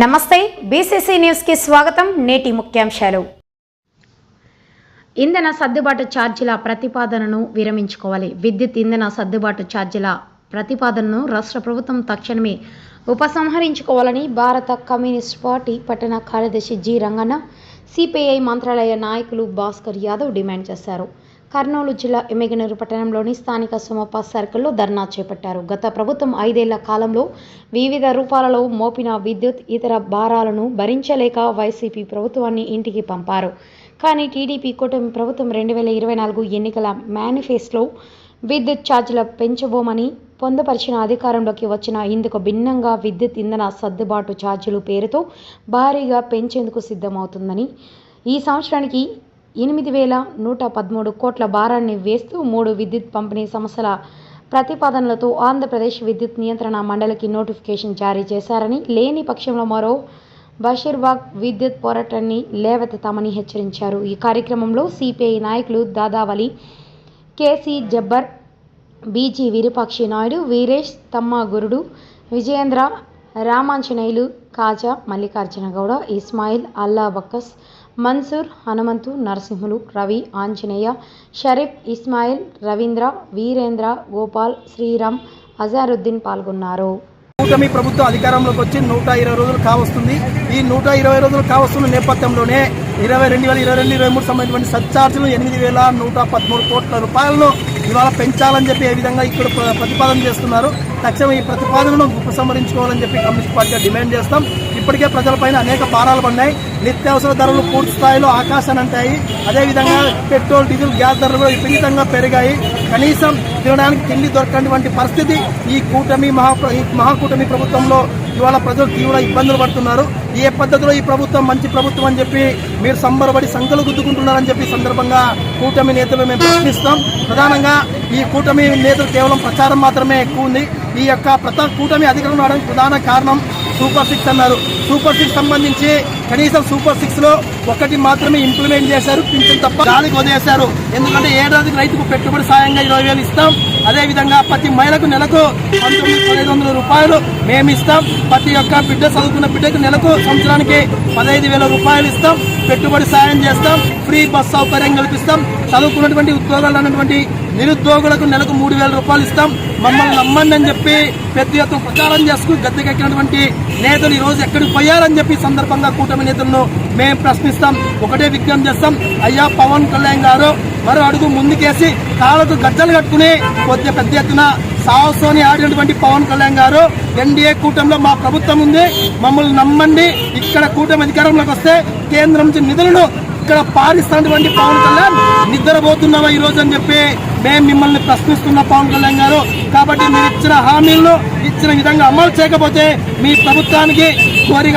నమస్తే బీసీసీ న్యూస్కి స్వాగతం నేటి ముఖ్యాంశాలు. ఇంధన సర్దుబాటు ఛార్జీల ప్రతిపాదనను విరమించుకోవాలి. విద్యుత్ ఇంధన సర్దుబాటు ఛార్జీల ప్రతిపాదనను రాష్ట్ర ప్రభుత్వం తక్షణమే ఉపసంహరించుకోవాలని భారత కమ్యూనిస్ట్ పార్టీ పట్టణ కార్యదర్శి జి రంగన్న సిపిఐ మంత్రాలయ నాయకులు భాస్కర్ యాదవ్ డిమాండ్ చేశారు. కర్నూలు జిల్లా ఎమ్మిగనూరు పట్టణంలోని స్థానిక సుమప్ప సర్కిల్లో ధర్నా చేపట్టారు. గత ప్రభుత్వం ఐదేళ్ళ కాలంలో వివిధ రూపాలలో మోపిన విద్యుత్ ఇతర భారాలను భరించలేక వైసీపీ ప్రభుత్వాన్ని ఇంటికి పంపారు. కానీ టీడీపీ కూటమి ప్రభుత్వం రెండు వేల ఇరవై నాలుగు ఎన్నికల మేనిఫెస్టోలో విద్యుత్ ఛార్జీల పెంచబోమని పొందుపరిచిన అధికారంలోకి వచ్చిన ఇందుకు భిన్నంగా విద్యుత్ ఇంధన సర్దుబాటు ఛార్జీలు పేరుతో భారీగా పెంచేందుకు సిద్ధమవుతుందని ఈ సంవత్సరానికి ఎనిమిది వేల నూట పదమూడు కోట్ల భారాన్ని వేస్తూ మూడు విద్యుత్ పంపిణీ సంస్థల ప్రతిపాదనలతో ఆంధ్రప్రదేశ్ విద్యుత్ నియంత్రణ మండలికి నోటిఫికేషన్ జారీ చేశారని లేని పక్షంలో మరో బషీర్బాగ్ విద్యుత్ పోరాటాన్ని లేవెత్తుతామని హెచ్చరించారు. ఈ కార్యక్రమంలో సిపిఐ నాయకులు దాదావలి కేసీ జబ్బర్ బీజీ విరూపాక్షి నాయుడు వీరేష్ తమ్మ గురుడు విజయేంద్ర రామాంజనేయులు కాజా మల్లికార్జున గౌడ ఇస్మాయిల్ అల్లా బక్కస్ మన్సూర్ హనుమంతు నరసింహులు రవి ఆంజనేయ షరీఫ్ ఇస్మాయిల్ రవీంద్ర వీరేంద్ర గోపాల్ శ్రీరామ్ అజారుద్దీన్ పాల్గొన్నారు. కూటమి ప్రభుత్వం అధికారంలోకి వచ్చి నూట ఇరవై రోజులు కావస్తుంది. ఈ నూట ఇరవై రోజులు కావస్తున్న నేపథ్యంలోనే ఇరవై రెండు వేల ఇరవై రెండు ఇరవై మూడు సంబంధించిన సర్చార్జీలు ఎనిమిది వేల నూట పదమూడు కోట్ల రూపాయలను ఇవాళ పెంచాలని చెప్పి ఏ విధంగా ఇక్కడ ప్ర- ప్రతిపాదన చేస్తున్నారు? తక్షణం ఈ ప్రతిపాదనను ఉపసంహరించుకోవాలని చెప్పి కమ్యూనిస్ట్ పార్టీగా డిమాండ్ చేస్తాం. ఇప్పటికే ప్రజలపైన అనేక భారాలు పడినాయి. నిత్యావసర ధరలు పూర్తి స్థాయిలో ఆకాశాన్ని అంటాయి. అదేవిధంగా పెట్రోల్ డీజిల్ గ్యాస్ ధరలు కూడా విపరీతంగా పెరిగాయి. కనీసం తినడానికి తిండి దొరకనటువంటి పరిస్థితి ఈ కూటమి మహా ఈ మహాకూటమి ప్రభుత్వంలో ఇవాళ ప్రజలు తీవ్ర ఇబ్బందులు పడుతున్నారు. ఏ పద్ధతిలో ఈ ప్రభుత్వం మంచి ప్రభుత్వం అని చెప్పి మీరు సంబరపడి సంఖ్యలు గుద్దుకుంటున్నారని చెప్పి సందర్భంగా కూటమి నేతలు మేము ప్రశ్నిస్తాం ప్రధానంగా ఈ కూటమి నేతలు కేవలం ప్రచారం మాత్రమే ఎక్కువ ఉంది. ఈ యొక్క ప్రతి కూటమి అధికారంలో రావడానికి ప్రధాన కారణం సూపర్ సిక్స్ అన్నారు. సూపర్ సిక్స్ సంబంధించి కనీసం సూపర్ సిక్స్లో ఒకటి మాత్రమే ఇంప్లిమెంట్ చేశారు. పింఛన్ తప్ప దానికి వదిలేశారు. ఎందుకంటే ఏడాదికి రైతుకు పెట్టుబడి సాయంగా ఇరవై వేలు ఇస్తాం. అదేవిధంగా ప్రతి మహిళకు నెలకు పంతొమ్మిది పదిహేను వందల రూపాయలు మేము ఇస్తాం ప్రతి ఒక్క బిడ్డ చదువుకున్న బిడ్డకు నెలకు సంవత్సరానికి పదహైదు వేల రూపాయలు ఇస్తాం. పెట్టుబడి సాయం చేస్తాం ఫ్రీ బస్ సౌకర్యం కల్పిస్తాం చదువుకున్నటువంటి ఉద్యోగాలు అన్నటువంటి నిరుద్యోగులకు నెలకు మూడు వేల రూపాయలు ఇస్తాం. మమ్మల్ని నమ్మండి అని చెప్పి పెద్ద ఎత్తున ప్రచారం చేసుకుని గద్దెకెక్కినటువంటి నేతలు ఈ రోజు ఎక్కడికి పోయారని చెప్పి సందర్భంగా కూటమి నేతలను మేము ప్రశ్నిస్తాం. ఒకటే విజ్ఞప్తి చేస్తాం. అయ్యా పవన్ కళ్యాణ్ గారు మరో అడుగు ముందుకేసి కాళ్ళకు గద్దలు కట్టుకుని కొద్దిగా పెద్ద ఎత్తున సాహసోని ఆడినటువంటి పవన్ కళ్యాణ్ గారు ఎన్డీఏ కూటమిలో మా ప్రభుత్వం ఉంది. మమ్మల్ని నమ్మండి. ఇక్కడ కూటమి అధికారంలోకి వస్తే కేంద్రం నుంచి నిధులను ఇక్కడ పారిస్తున్నటువంటి పవన్ కళ్యాణ్. నిద్రపోతున్నావా ఈ రోజు అని చెప్పి మేము మిమ్మల్ని ప్రశ్నిస్తున్న పవన్ కళ్యాణ్ గారు. కాబట్టి మీరు ఇచ్చిన హామీలను ఇచ్చిన విధంగా అమలు చేయకపోతే మీ ప్రభుత్వానికి కోరి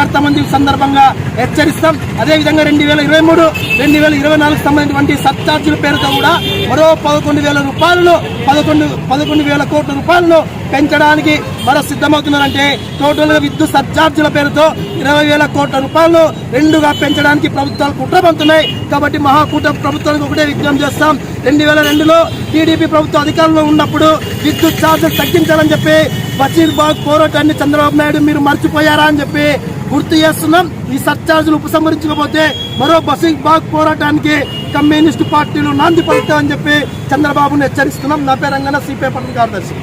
సందర్భంగా హెచ్చరిస్తాం. అదేవిధంగా రెండు వేల ఇరవై మూడు రెండు వేల ఇరవై నాలుగు సంబంధించినటువంటి సర్చార్జీల పేరుతో కూడా మరో పదకొండు వేల రూపాయలను పదకొండు పదకొండు వేల కోట్ల రూపాయలను పెంచడానికి మన సిద్ధమవుతున్నారంటే టోటల్గా విద్యుత్ సర్చార్జీల పేరుతో ఇరవై వేల కోట్ల రూపాయలు రెండుగా పెంచడానికి ప్రభుత్వాలు కుట్రపడుతున్నాయి. కాబట్టి మహాకూట ప్రభుత్వానికి ఒకటే విజ్ఞప్తి చేస్తాం. రెండు వేల రెండులో టీడీపీ ప్రభుత్వం అధికారంలో ఉన్నప్పుడు విద్యుత్ ఛార్జీలు తగ్గించాలని చెప్పి బషీర్బాగ్ పోరాటాన్ని చంద్రబాబు నాయుడు మీరు మర్చిపోయారా అని చెప్పి గుర్తు చేస్తున్నాం. ఈ సర్ఛార్జీలు ఉపసంహరించకపోతే మరో బషీర్బాగ్ పోరాటానికి కమ్యూనిస్టు పార్టీలు నాంది పలుకుతామని చెప్పి చంద్రబాబును హెచ్చరిస్తున్నాం. నా పేరంగా సిపిఐ పట్టణ కార్యదర్శి.